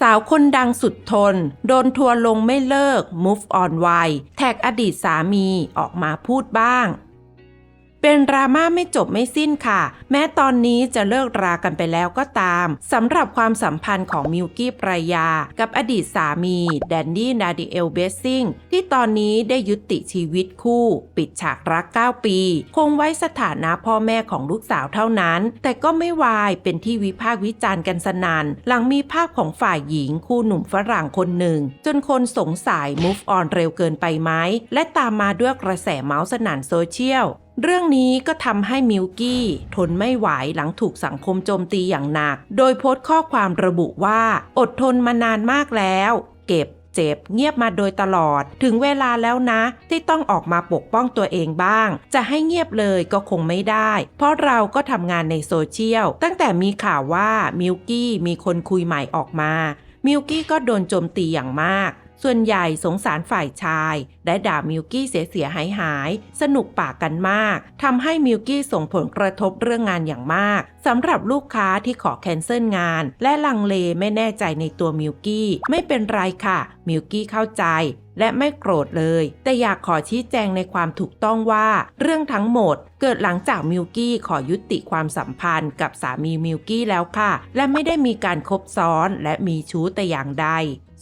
สาวคนดังสุดทน โดนทัวร์ลงไม่เลิก move on ไวแท็กอดีตสามีออกมาพูดบ้าง เป็นดราม่าไม่จบไม่สิ้นค่ะ แม้ตอนนี้จะเลิกรากันไปแล้วก็ตามสำหรับความสัมพันธ์ของมิวกี้ปรายา กับอดีตสามีแดนนี่นาดิเอลเบสซิงที่ตอนนี้ได้ยุติชีวิตคู่ ปิดฉากรัก 9 ปี คงไว้สถานะพ่อแม่ของลูกสาวเท่านั้น แต่ก็ไม่วายเป็นที่วิพากษ์วิจารณ์กันสนาน หลังมีภาพของฝ่ายหญิงคู่หนุ่มฝรั่งคนหนึ่ง จนคนสงสัย move on เร็วเกินไปไหมและตามมาด้วยกระแสเมาส์สนั่นโซเชียล เรื่องนี้ก็ทำให้มิวกี้ทนไม่ไหวหลังถูกสังคมโจมตีอย่างหนัก โดยโพสต์ข้อความระบุว่า อดทนมานานมากแล้ว เก็บเจ็บเงียบมาโดยตลอด ถึงเวลาแล้วนะ ที่ต้องออกมาปกป้องตัวเองบ้าง จะให้เงียบเลยก็คงไม่ได้ เพราะเราก็ทำงานในโซเชียล ตั้งแต่มีข่าวว่ามิวกี้มีคนคุยใหม่ออกมามิวกี้ก็โดนโจมตีอย่างมาก ส่วนใหญ่สงสารฝ่ายชาย และด่ามิวกี้เสียเสียหายหาย สนุกปากกันมากทำให้มิวกี้ส่งผลกระทบเรื่องงานอย่างมากสำหรับลูกค้าที่ขอแคนเซิลงาน และลังเลไม่แน่ใจในตัวมิวกี้ไม่เป็นไรค่ะมิวกี้เข้าใจ และไม่โกรธเลย แต่อยากขอชี้แจงในความถูกต้องว่า เรื่องทั้งหมดเกิดหลังจากมิวกี้ขอยุติความสัมพันธ์กับสามีมิวกี้แล้วค่ะ และไม่ได้มีการคบซ้อนและมีชู้แต่อย่างใด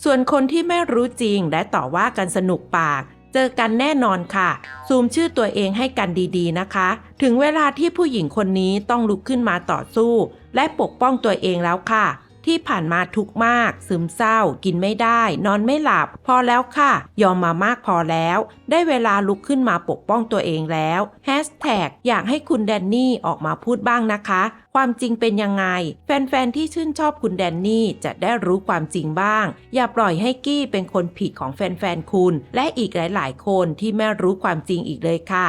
ส่วนคนที่ไม่รู้จริงและต่อว่ากันสนุกปากเจอกันแน่นอนค่ะ ซูมชื่อตัวเองให้กันดีๆนะคะ ถึงเวลาที่ผู้หญิงคนนี้ต้องลุกขึ้นมาต่อสู้ และปกป้องตัวเองแล้วค่ะ ที่ผ่านมาทุกมาก ซึมเศร้า กินไม่ได้ นอนไม่หลับ พอแล้วค่ะ ยอมมามากพอแล้ว ได้เวลาลุกขึ้นมาปกป้องตัวเองแล้วแฮชแท็กอยากให้คุณแดนนี่ออกมาพูดบ้างนะคะ ความจริงเป็นยังไง แฟนๆ ที่ชื่นชอบคุณแดนนี่จะได้รู้ความจริงบ้าง อย่าปล่อยให้กี้เป็นคนผิดของแฟนๆ คุณ และอีกหลายๆ คนที่ไม่รู้ความจริงอีกเลยค่ะ